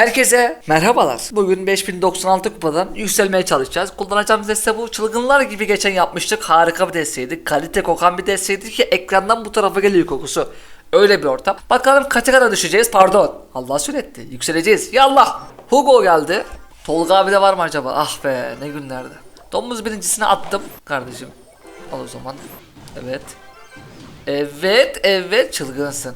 Herkese merhabalar. Bugün 5096 kupadan yükselmeye çalışacağız. Kullanacağımız deste bu. Çılgınlar gibi geçen yapmıştık. Harika bir desteydi. Kalite kokan bir desteydi ki ekrandan bu tarafa geliyor kokusu. Öyle bir ortam. Bakalım kaça kadar düşeceğiz? Pardon. Allah söyletti. Yükseleceğiz. Yallah. Hugo geldi. Tolga abi de var mı acaba? Ah be ne günlerdi. Domuz birincisine attım kardeşim. Al o zaman. Evet. Evet, evet çılgınsın.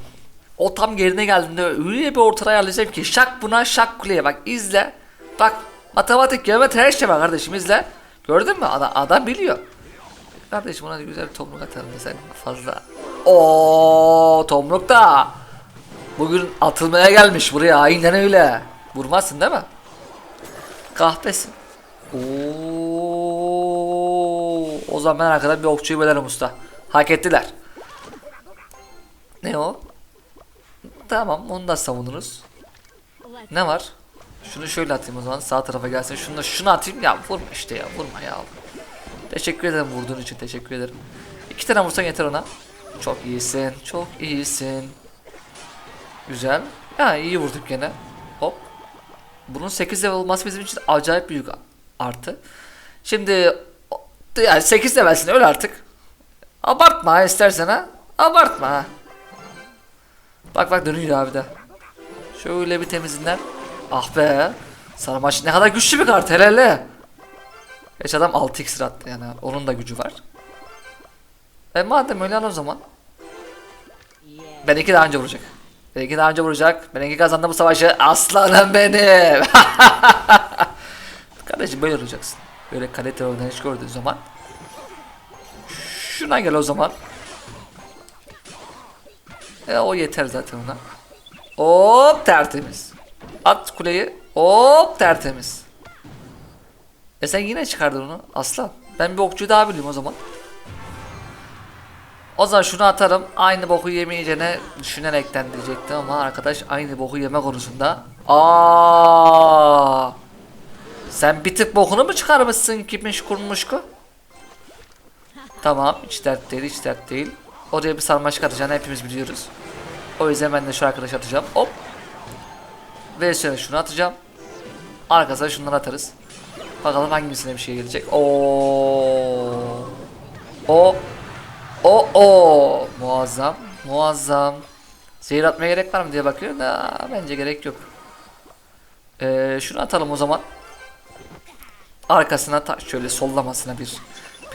O tam gerine geldiğinde öyle bir ortaya ayarlayacağım ki şak buna şak kuleye bak izle. Bak matematik geometri her şey var kardeşim izle. Gördün mü adam, adam biliyor. Kardeşim ona güzel bir tomruk atalım sen fazla. Oo tomruk da. Bugün atılmaya gelmiş buraya aynen öyle. Vurmazsın değil mi? Kahpesin. Oo, o zaman ben arkadan bir okçuyu bölerim usta. Hak ettiler. Ne o? Tamam onu da savunuruz. Ne var? Şunu şöyle atayım o zaman sağ tarafa gelsin. Şunu da şunu atayım ya vurma işte ya vurma ya. Teşekkür ederim vurduğun için teşekkür ederim. İki tane vursan yeter ona. Çok iyisin çok iyisin. Güzel. Ya iyi vurduk gene. Hop. Bunun 8 level olması bizim için acayip büyük artı. Şimdi yani 8 levelsin öyle artık. Abartma istersen ha. Abartma ha. Bak bak dönüyor abi de. Şöyle bir temizinden. Ah be. Sarmaş ne kadar güçlü bir kart hele. Geç adam 6 iksir attı yani onun da gücü var. E madem öyle o zaman. Benimki daha önce vuracak. Benimki daha önce vuracak. Benimki kazandı bu savaşı. Aslanım benim. Kardeşim böyle olacaksın. Böyle kalite oynayış gördüğün zaman. Şuna gel o zaman. E, o yeter zaten ona. Hop tertemiz. At kuleyi. Hop tertemiz. E sen yine çıkardın onu aslan. Ben bir okçuyu daha bileyim o zaman. O zaman şunu atarım. Aynı boku yemeyeceğine düşünerekten diyecektim ama arkadaş aynı boku yeme konusunda. Aa! Sen bir tık bokunu mu çıkarmışsın kimiş kurmuşku? Tamam hiç dert değil hiç dert değil. Oraya bir sarmaşık atacağını hepimiz biliyoruz. O yüzden ben de şu arkadaş atacağım. Hop. Ve sonra şunu atacağım. Arkasına şunları atarız. Bakalım hangisine bir şey gelecek. Oo. O. O o. Muazzam. Muazzam. Zehir atmaya gerek var mı diye bakıyorum da bence gerek yok. Ee, şunu atalım o zaman. Arkasına ta şöyle sollamasına bir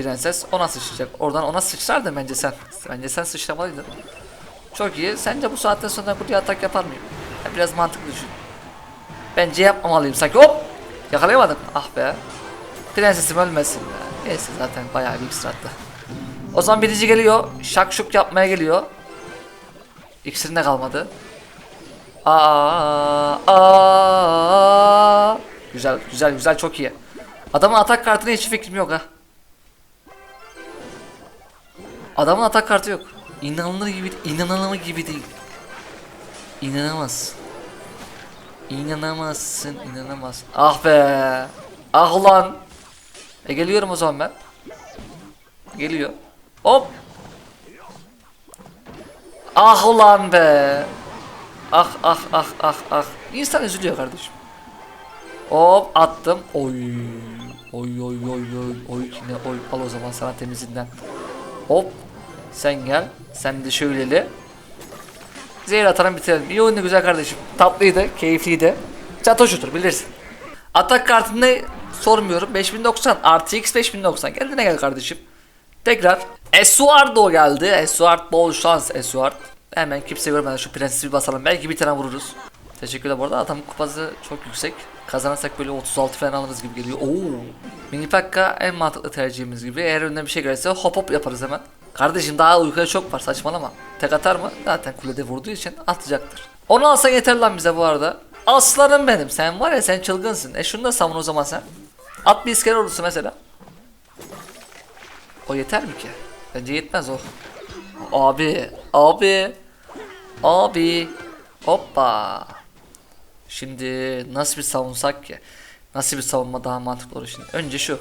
prenses ona sıçrayacak. Oradan ona sıçrardın bence sen. Bence sen sıçramalıydın. Çok iyi. Sence bu saatten sonra kutuya atak yapar mıyım? Ya biraz mantıklı düşün. Bence yapmamalıyım sanki. Hop! Yakalayamadım. Ah be. Prensesim ölmesin be. Neyse zaten bayağı bir iksir. O zaman birinci geliyor. Şak şuk yapmaya geliyor. İksirinde kalmadı. Aa, aa. Güzel, güzel, güzel, çok iyi. Adamın atak kartına hiç fikrim yok ha. Adamın atak kartı yok. İnanılır gibi, inanılır gibi değil. İnanamaz. İnanamazsın, inanamaz. Ah be. Ah ulan. E geliyorum o zaman ben. Geliyor. Hop. Ah ulan be. Ah ah ah ah ah. İnsan üzülüyor kardeşim. Hop attım. Oy. Oy oy oy oy oy yine oy al o zaman sana temizinden. Hop. Sen gel. Sen de şöyleli. Zehir atarım bitirelim. İyi oyundu güzel kardeşim. Tatlıydı, keyifliydi. Çatoşutur bilirsin. Atak kartını sormuyorum. 5090 artı x 5090. Kendine gel kardeşim. Tekrar. Esuardo geldi. Esuard bol şans Esuard. Hemen kimse görmeden şu prensesi bir basalım. Belki bir tane vururuz. Teşekkürler bu arada. Adam kupası çok yüksek. Kazanırsak böyle 36 falan alırız gibi geliyor. Oo. Mini Pekka en mantıklı tercihimiz gibi. Eğer önüne bir şey gelirse hop hop yaparız hemen. Kardeşim daha uykuya çok var saçmalama. Tek atar mı? Zaten kulede vurduğu için atacaktır. Onu alsan yeter lan bize bu arada. Aslanım benim. Sen var ya sen çılgınsın. E şunu da savun o zaman sen. At bir iskele olursa mesela. O yeter mi ki? Bence yetmez o. Abi, abi, abi. Hoppa. Şimdi nasıl bir savunsak ki? Nasıl bir savunma daha mantıklı olur şimdi? Önce şu.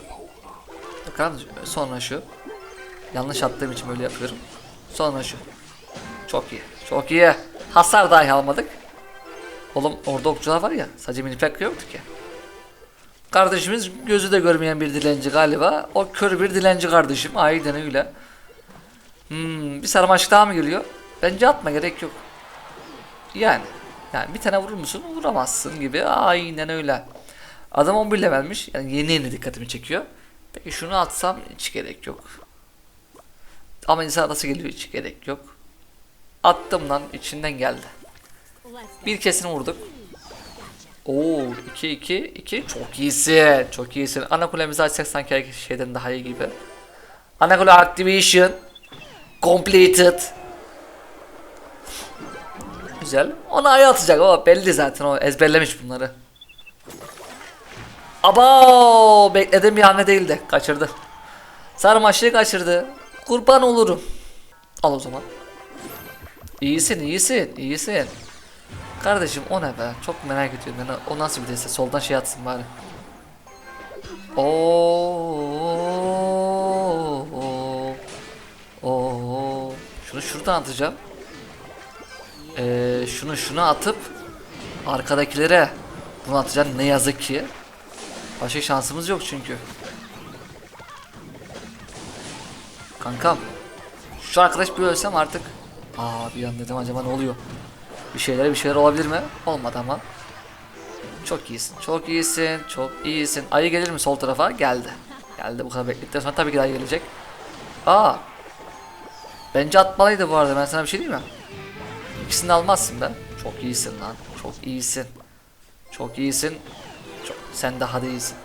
Bakalım sonra şu. Yanlış attığım için böyle yapıyorum. Sonra şu. Çok iyi. Çok iyi. Hasar dahi almadık. Oğlum orada okçular var ya. Sadece mini pek yoktu ki. Kardeşimiz gözü de görmeyen bir dilenci galiba. O kör bir dilenci kardeşim. Aynen öyle. Hmm, bir sarmaşık daha mı geliyor? Bence atma gerek yok. Yani. Yani bir tane vurur musun? Vuramazsın gibi. Aynen öyle. Adam 11 levelmiş. Yani yeni yeni dikkatimi çekiyor. Peki şunu atsam hiç gerek yok. Ama insan nasıl geliyor hiç gerek yok. Attım lan içinden geldi. Bir kesin vurduk. Oo 2 2 2 çok iyisin. Çok iyisin. Ana kulemizi açsak sanki şeyden daha iyi gibi. Ana kule activation completed. Güzel. Ona ayı atacak o belli zaten o ezberlemiş bunları. Aba beklediğim bir hamle değildi. Kaçırdı. Sarmaşığı kaçırdı. Kurban olurum. Al o zaman. İyisin iyisin iyisin. Kardeşim o ne be? Çok merak ediyorum ben. O nasıl bir deste? Soldan şey atsın bari. Oo. Oo. Şunu şuradan atacağım. Ee, şunu şunu atıp arkadakilere bunu atacağım ne yazık ki. Başka şansımız yok çünkü. Kankam. Şu arkadaş bir ölsem artık. Aa bir an dedim acaba ne oluyor? Bir şeyler bir şeyler olabilir mi? Olmadı ama. Çok iyisin. Çok iyisin. Çok iyisin. Ayı gelir mi sol tarafa? Geldi. Geldi bu kadar bekledikten sonra tabii ki ayı gelecek. Aa. Bence atmalıydı bu arada. Ben sana bir şey diyeyim mi? İkisini almazsın ben. Çok iyisin lan. Çok iyisin. Çok iyisin. Çok, sen daha da iyisin.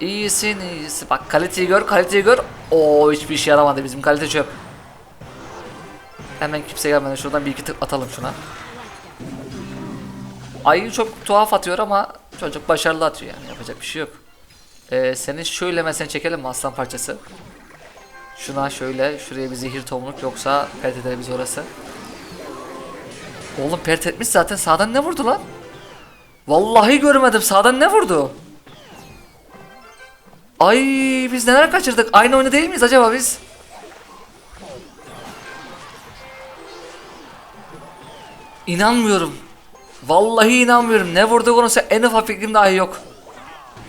İyisin iyisin. Bak kaliteyi gör kaliteyi gör. Oo hiçbir işe yaramadı bizim kalite çöp. Hemen kimse gelmeden şuradan bir iki tık atalım şuna. Ayı çok tuhaf atıyor ama çocuk başarılı atıyor yani yapacak bir şey yok. Ee, senin şöyle mesela çekelim mi aslan parçası? Şuna şöyle şuraya bir zehir tohumluk yoksa pert eder biz orası. Oğlum pert etmiş zaten sağdan ne vurdu lan? Vallahi görmedim sağdan ne vurdu? Ay biz neler kaçırdık? Aynı oyunu değil miyiz acaba biz? İnanmıyorum. Vallahi inanmıyorum. Ne vurdu konusunda en ufak fikrim dahi yok.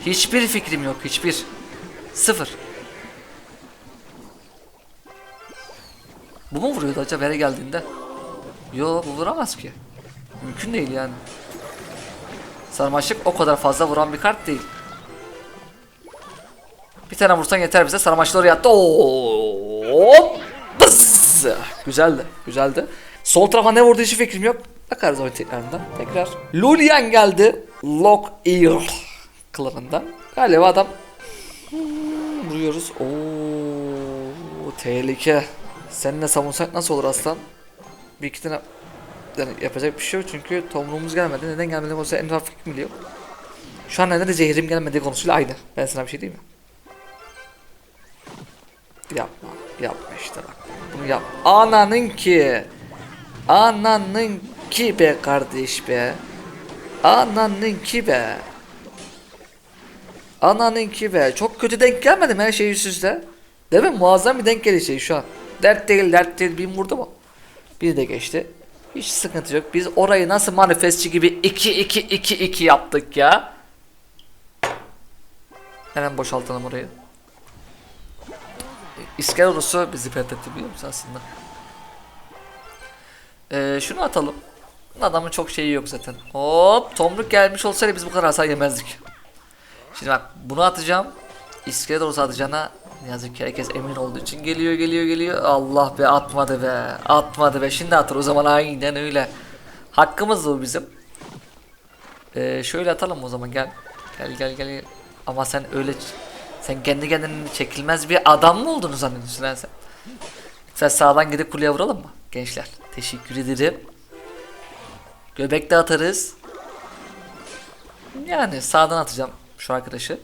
Hiçbir fikrim yok. Hiçbir. Sıfır. Bu mu vuruyordu acaba yere geldiğinde? Yo bu vuramaz ki. Mümkün değil yani. Sarmaşık o kadar fazla vuran bir kart değil. Bir tane vursan yeter bize. Sarmaşık oraya attı. Oo! Bıs! Güzeldi. Güzeldi. Sol tarafa ne vurduğu hiç fikrim yok. Bakarız oyun tekrarından. Tekrar. Lulian geldi. Lock Ear kılığında. Galiba adam vuruyoruz. Oo, tehlike. Seninle savunsak nasıl olur aslan? Bir iki tane yani yapacak bir şey yok çünkü tomruğumuz gelmedi. Neden gelmedi konusunda en ufak fikrim bile. Şu an neden de zehrim gelmediği konusuyla aynı. Ben sana bir şey diyeyim mi? Yapma. Yapma işte bak. Bunu yap. Ananın ki. Ananın ki be kardeş be. Ananın ki be. Ananın ki be. Çok kötü denk gelmedi mi her şey üst? Değil mi? Muazzam bir denk gelişi şu an. Dert değil dert değil. Bin vurdu mu? Bir de geçti. Hiç sıkıntı yok. Biz orayı nasıl manifestçi gibi 2-2-2-2 yaptık ya. Hemen boşaltalım orayı. İskerorusu bizi fethetti biliyor musun aslında? Ee, şunu atalım. Adamın çok şeyi yok zaten. Hop tomruk gelmiş olsaydı biz bu kadar hasar yemezdik. Şimdi bak bunu atacağım. İskeletorus'u atacağına ne yazık ki herkes emin olduğu için geliyor geliyor geliyor. Allah be atmadı be. Atmadı be. Şimdi atır o zaman aynen öyle. Hakkımız bu bizim. Ee, şöyle atalım o zaman gel. Gel gel gel. Ama sen öyle sen kendi kendine çekilmez bir adam mı olduğunu zannediyorsun lan sen? Sen sağdan gidip kuleye vuralım mı gençler? Teşekkür ederim. Göbek de atarız. Yani sağdan atacağım şu arkadaşı.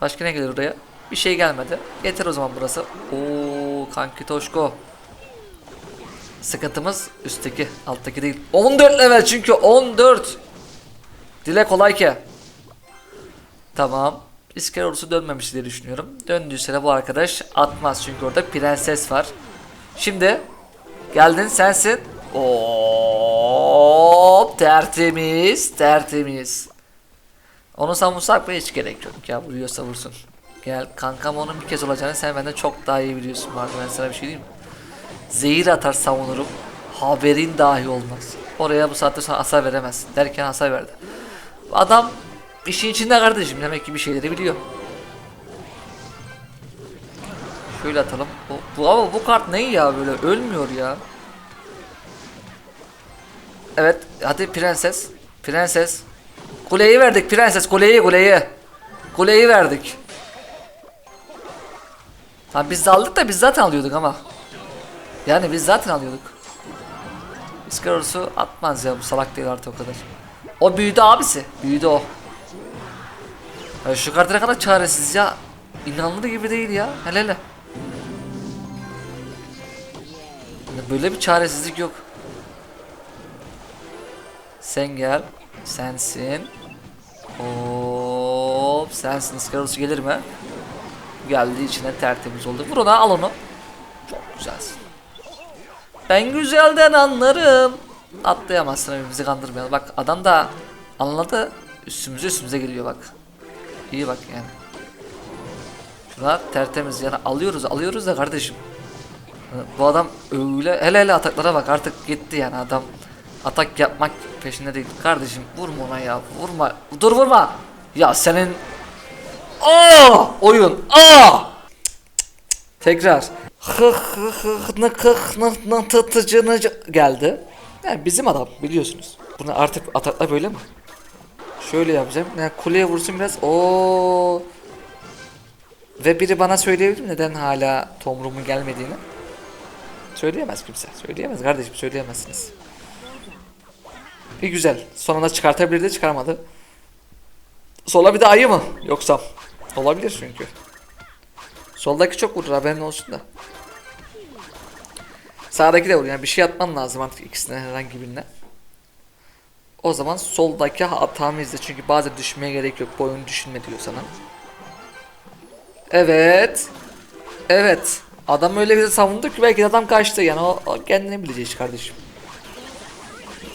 Başka ne gelir oraya? Bir şey gelmedi. Yeter o zaman burası. Oo kanki Toşko. Sıkıntımız üstteki, alttaki değil. 14 level çünkü 14. Dile kolay ki. Tamam. İskele ordusu dönmemiş diye düşünüyorum. Döndüyse de bu arkadaş atmaz çünkü orada prenses var. Şimdi geldin sensin. Hop tertemiz tertemiz. Onu savunsak mı hiç gerek yok ya vuruyorsa vursun. Gel kankam onun bir kez olacağını sen benden çok daha iyi biliyorsun vardı ben sana bir şey diyeyim mi? Zehir atar savunurum. Haberin dahi olmaz. Oraya bu saatte sonra hasar veremezsin derken hasar verdi. Adam işin içinde kardeşim demek ki bir şeyleri biliyor. Şöyle atalım. Bu, bu ama bu kart ne ya böyle ölmüyor ya. Evet hadi prenses. Prenses. Kuleyi verdik prenses kuleyi kuleyi. Kuleyi verdik. Tamam biz aldık da biz zaten alıyorduk ama. Yani biz zaten alıyorduk. İskaros'u atmaz ya bu salak değil artık o kadar. O büyüdü abisi. Büyüdü o. Ya şu kart ne kadar çaresiz ya. İnanılır gibi değil ya. Hele hele. Böyle bir çaresizlik yok. Sen gel. Sensin. Hop. Sensin. İskaros'u gelir mi? Geldi içine tertemiz oldu. Vur ona al onu. Çok güzelsin. Ben güzelden anlarım. Atlayamazsın evimizi kandırmayalım. Bak adam da anladı. Üstümüze üstümüze geliyor bak. İyi bak yani. Şuna tertemiz yani alıyoruz alıyoruz da kardeşim. Bu adam öyle hele hele ataklara bak artık gitti yani adam. Atak yapmak peşinde değil. Kardeşim vurma ona ya vurma. Dur vurma. Ya senin Aa! Oyun. Aa! Tekrar. Geldi. Yani bizim adam biliyorsunuz. Bunu artık atakla böyle mi? Şöyle yapacağım. Yani kuleye vursun biraz. Oo. Ve biri bana söyleyebilir mi neden hala Tomrum'un gelmediğini? Söyleyemez kimse. Söyleyemez kardeşim söyleyemezsiniz. Bir güzel. Sonunda çıkartabilirdi çıkarmadı. Sola bir de ayı mı? Yoksa olabilir çünkü. Soldaki çok vurur haberin olsun da. Sağdaki de vurur yani bir şey atman lazım artık ikisinden herhangi birine. O zaman soldaki hatamı izle çünkü bazen düşmeye gerek yok. Bu düşünme diyor sana. Evet. Evet. Adam öyle bir savundu ki belki de adam kaçtı yani o, o kendini bilecek iş kardeşim.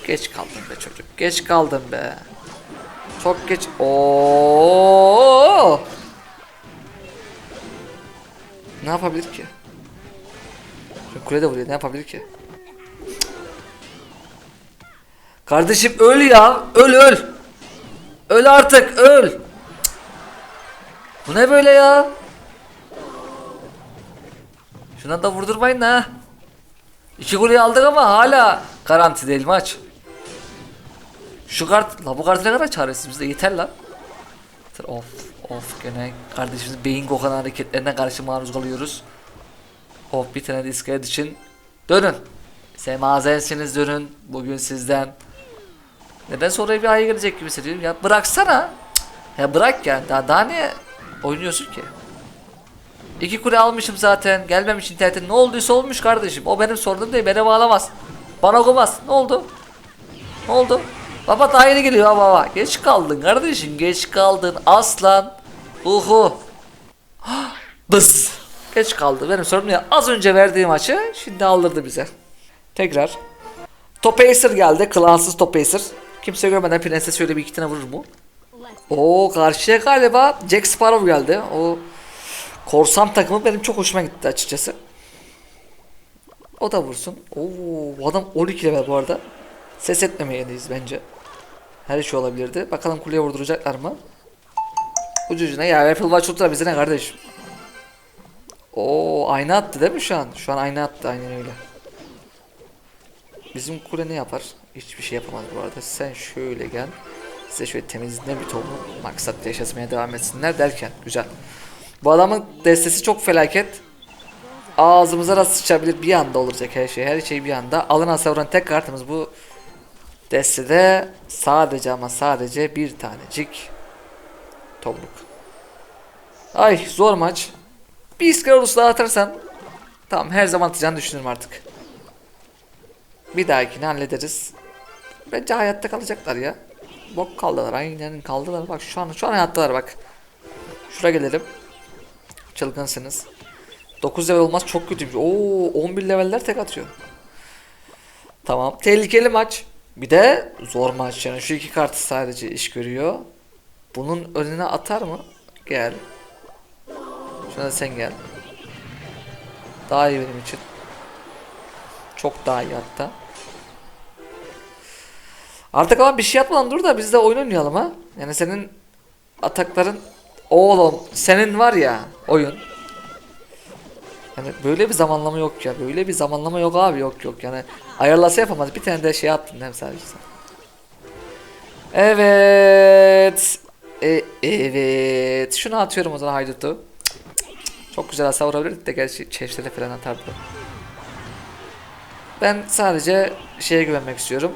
Geç kaldın be çocuk. Geç kaldın be. Çok geç. Oo! Ne yapabilir ki? Şu kulede vuruyor. Ne yapabilir ki? Kardeşim öl ya. Öl öl. Öl artık öl. Bu ne böyle ya? Şuna da vurdurmayın ha. İki golü aldık ama hala garanti değil maç. Şu kart, la bu kart ne kadar çaresiz yeter lan. Of of gene kardeşimiz beyin kokan hareketlerine karşı maruz kalıyoruz. Of bir tane de iskelet için dönün. Semazensiniz dönün bugün sizden. Neden sonra bir ay gelecek gibi hissediyorum ya bıraksana. Ya bırak ya daha, daha ne oynuyorsun ki? İki kule almışım zaten. Gelmemiş internete. Ne olduysa olmuş kardeşim. O benim sorunum değil. Beni bağlamaz. Bana okumaz. Ne oldu? Ne oldu? Baba daha yeni geliyor ha baba. Geç kaldın kardeşim. Geç kaldın. Aslan. Uhu. Bıs. Geç kaldı. Benim sorunum ya. Az önce verdiğim maçı şimdi aldırdı bize. Tekrar. Top Acer geldi. Klansız Top Acer. Kimse görmeden prenses şöyle bir iki tane vurur mu? Oo karşıya galiba Jack Sparrow geldi. O korsan takımı benim çok hoşuma gitti açıkçası. O da vursun. Oo bu adam 12 level bu arada. Ses etmemeliyiz bence. Her şey olabilirdi. Bakalım kuleye vurduracaklar mı? Ucucuna ya Apple Watch Ultra bize ne kardeşim? Oo ayna attı değil mi şu an? Şu an ayna attı aynen öyle. Bizim kule ne yapar? Hiçbir şey yapamaz bu arada. Sen şöyle gel. Size şöyle temizliğine bir tohum maksat yaşatmaya devam etsinler derken güzel. Bu adamın destesi çok felaket. Ağzımıza da sıçabilir bir anda olacak her şey. Her şey bir anda. Alın hasar tek kartımız bu destede sadece ama sadece bir tanecik tomruk. Ay zor maç. Bir iskarolus daha atarsan tamam her zaman atacağını düşünürüm artık. Bir dahakini hallederiz. Bence hayatta kalacaklar ya. Bok kaldılar aynen kaldılar bak şu an şu an hayattalar bak. Şuraya gelelim. Çılgınsınız. 9 level olmaz çok kötü. Oo 11 leveller tek atıyor. Tamam. Tehlikeli maç. Bir de zor maç yani şu iki kartı sadece iş görüyor. Bunun önüne atar mı? Gel. Şuna sen gel. Daha iyi benim için. Çok daha iyi hatta. Artık ama bir şey yapmadan dur da biz de oyun oynayalım ha. Yani senin atakların oğlum senin var ya oyun. Yani böyle bir zamanlama yok ya. Böyle bir zamanlama yok abi yok yok. Yani ayarlasa yapamaz. Bir tane de şey attın hem sadece sen. Evet. E, evet. Şunu atıyorum o zaman haydutu. Çok güzel hasar vurabilirdik de gerçi çeşitleri falan atardı. Ben sadece şeye güvenmek istiyorum.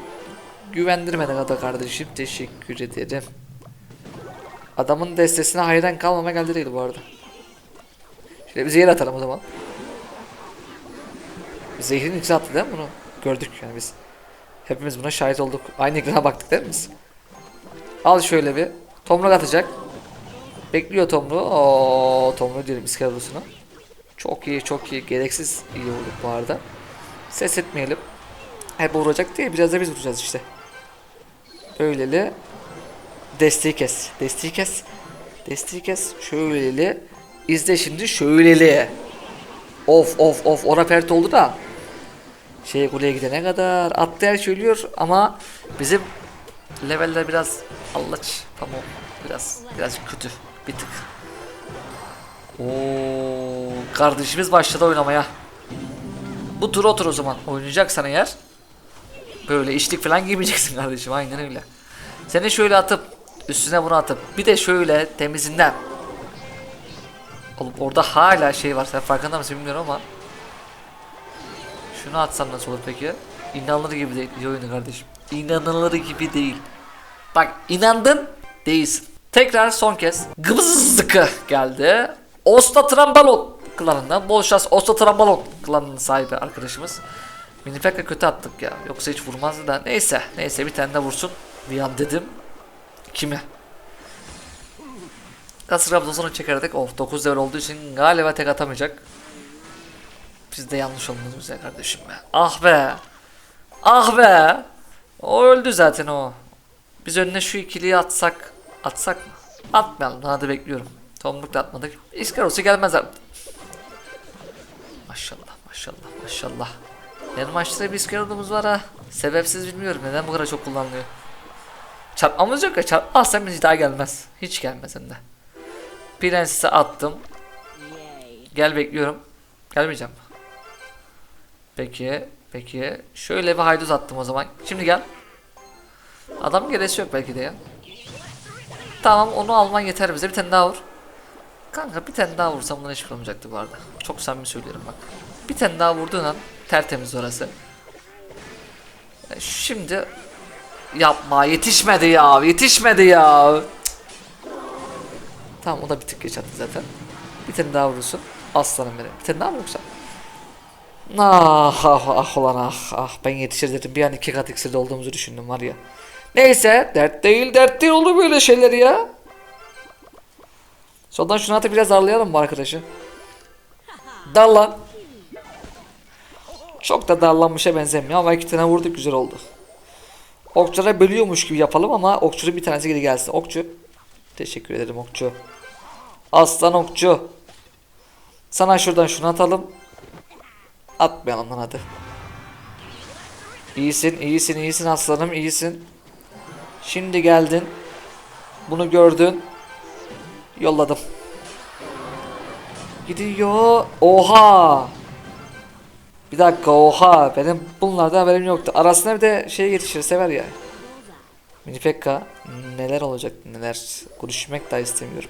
Güvendirmeden ada kardeşim. Teşekkür ederim. Adamın destesine hayran kalmama geldi değil bu arada. Şöyle bir zehir atalım o zaman. Zehrin içine attı değil mi bunu? Gördük yani biz. Hepimiz buna şahit olduk. Aynı ekrana baktık değil mi biz? Al şöyle bir. Tomruk atacak. Bekliyor Tomruğu. Oo, Tomruğu diyelim iskeledosunu. Çok iyi çok iyi. Gereksiz iyi olduk bu arada. Ses etmeyelim. Hep vuracak diye biraz da biz vuracağız işte. Öyleli. Desteği kes. Desteği kes. Desteği kes. Şöyleli. İzle şimdi şöyleli. Of of of. Ora pert oldu da. Şey kuleye gidene kadar. Atlayan söylüyor ama bizim leveller biraz allaç. Tamam. Biraz biraz kötü. Bir tık. Oo, kardeşimiz başladı oynamaya. Bu tur otur o zaman. Oynayacaksan eğer. Böyle içlik falan giymeyeceksin kardeşim. Aynen öyle. Seni şöyle atıp üstüne bunu atıp bir de şöyle temizinden. Oğlum orada hala şey var. Sen farkında mısın bilmiyorum ama. Şunu atsam nasıl olur peki? İnanılır gibi değil. Oyunu kardeşim. İnanılır gibi değil. Bak inandın değilsin. Tekrar son kez Gımızıkı geldi. Osta Trambalon klanından. Bol şans Osta Trambalon klanının sahibi arkadaşımız. Minifek'le kötü attık ya. Yoksa hiç vurmazdı da. Neyse. Neyse bir tane de vursun. Bir an dedim. Kime? Kasır sonra çekerdik. Of 9 level olduğu için galiba tek atamayacak. Biz de yanlış olmadı güzel kardeşim be. Ah be. Ah be. O öldü zaten o. Biz önüne şu ikiliyi atsak. Atsak mı? Atmayalım. Daha da bekliyorum. Tomruk da atmadık. İskarosu gelmez artık. Maşallah maşallah maşallah. Benim maçta bir iskarodumuz var ha. Sebepsiz bilmiyorum neden bu kadar çok kullanılıyor. Çarpmamız yok ya çarpmazsam hiç daha gelmez. Hiç gelmez hem de. Prenses'e attım. Gel bekliyorum. Gelmeyeceğim. Peki. Peki. Şöyle bir haydut attım o zaman. Şimdi gel. Adam geresi yok belki de ya. Tamam onu alman yeter bize. Bir tane daha vur. Kanka bir tane daha vursam bundan hiç olmayacaktı bu arada. Çok samimi söylüyorum bak. Bir tane daha vurduğun an tertemiz orası. Şimdi yapma yetişmedi ya yetişmedi ya. Cık. Tamam o da bir tık geç attı zaten. Bir tane daha vurursun. Aslanım benim. Bir tane daha mı yoksa? Ah ah ah ulan ah ah ben yetişir dedim bir an iki kat iksirde olduğumuzu düşündüm var ya. Neyse dert değil dert değil olur böyle şeyler ya. Sondan şunu atıp biraz darlayalım bu arkadaşı. Darlan. Çok da darlanmışa benzemiyor ama iki tane vurduk güzel oldu. Okçulara bölüyormuş gibi yapalım ama okçunun bir tanesi geri gelsin. Okçu. Teşekkür ederim okçu. Aslan okçu. Sana şuradan şunu atalım. Atmayalım lan hadi. İyisin, iyisin, iyisin aslanım, iyisin. Şimdi geldin. Bunu gördün. Yolladım. Gidiyor. Oha. Bir dakika oha. Benim bunlardan haberim yoktu. Arasına bir de şey yetişir sever ya. Minifekka neler olacak neler. Konuşmak da istemiyorum.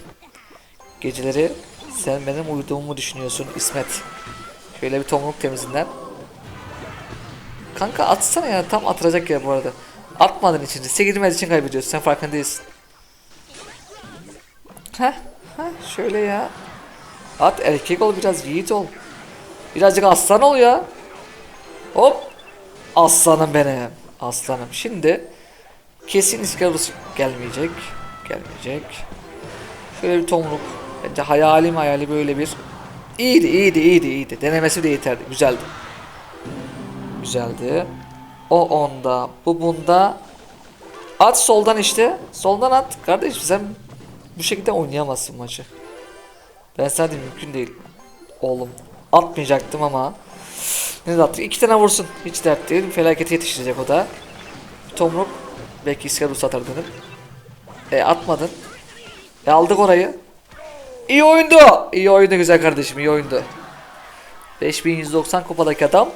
Geceleri sen benim uyuduğumu düşünüyorsun İsmet. Şöyle bir tomruk temizinden. Kanka atsana ya tam atılacak ya bu arada. Atmadın için riske girmez için kaybediyorsun sen farkında değilsin. Heh, heh şöyle ya. At erkek ol biraz yiğit ol. Birazcık aslan ol ya. Hop. Aslanım benim. Aslanım. Şimdi kesin iskelet gelmeyecek. Gelmeyecek. Şöyle bir tomruk. Bence hayalim hayali böyle bir. İyiydi iyiydi iyiydi iyiydi. Denemesi de yeterli. Güzeldi. Güzeldi. O onda. Bu bunda. At soldan işte. Soldan at. Kardeşim sen bu şekilde oynayamazsın maçı. Ben sana mümkün değil. Oğlum atmayacaktım ama. Ne de attık? İki tane vursun. Hiç dert değil. Felakete yetiştirecek o da. Tomruk. Belki İskarus atar dönüp. E atmadın. E aldık orayı. İyi oyundu. İyi oyundu güzel kardeşim. iyi oyundu. 5190 kupadaki adam.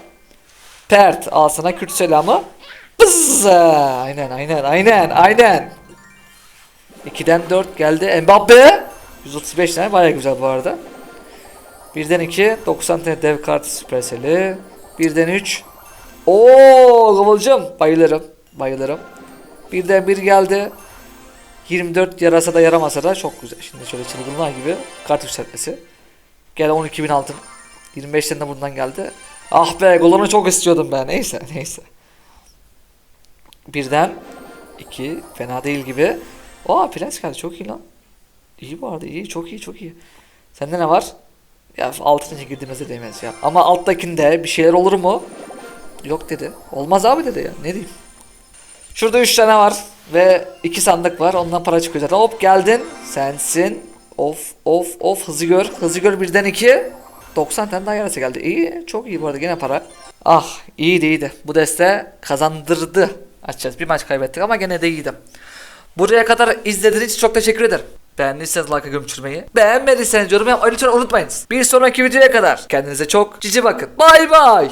Pert al sana Kürt selamı. Bızz. Aynen aynen aynen aynen. 2'den 4 geldi Mbappe. 135 tane baya güzel bu arada. 1'den 2 90 tane dev kartı süperseli. 1'den 3 Oo Kıvılcım bayılırım bayılırım. 1'den 1 geldi. 24 yarasa da yaramasa da çok güzel. Şimdi şöyle çılgınlar gibi kart yükseltmesi. Gel 12.000 altın. 25'ten de bundan geldi. Ah be golunu çok istiyordum ben. Neyse neyse. Birden iki fena değil gibi. Aa prens geldi çok iyi lan. İyi bu arada iyi çok iyi çok iyi. Sende ne var? Ya altına girdiğimizde değmez ya. Ama alttakinde bir şeyler olur mu? Yok dedi. Olmaz abi dedi ya. Ne diyeyim? Şurada 3 tane var ve 2 sandık var. Ondan para çıkıyor zaten. Hop geldin. Sensin. Of of of hızı gör. Hızı gör birden 2. 90 tane daha yarısı geldi. İyi. Çok iyi bu arada. Gene para. Ah iyiydi iyiydi. Bu deste kazandırdı. Açacağız. Bir maç kaybettik ama gene de iyiydi. Buraya kadar izlediğiniz için çok teşekkür ederim. Beğendiyseniz like'a gömçürmeyi, beğenmediyseniz yorum yapmayı lütfen unutmayınız. Bir sonraki videoya kadar kendinize çok cici bakın. Bay bay.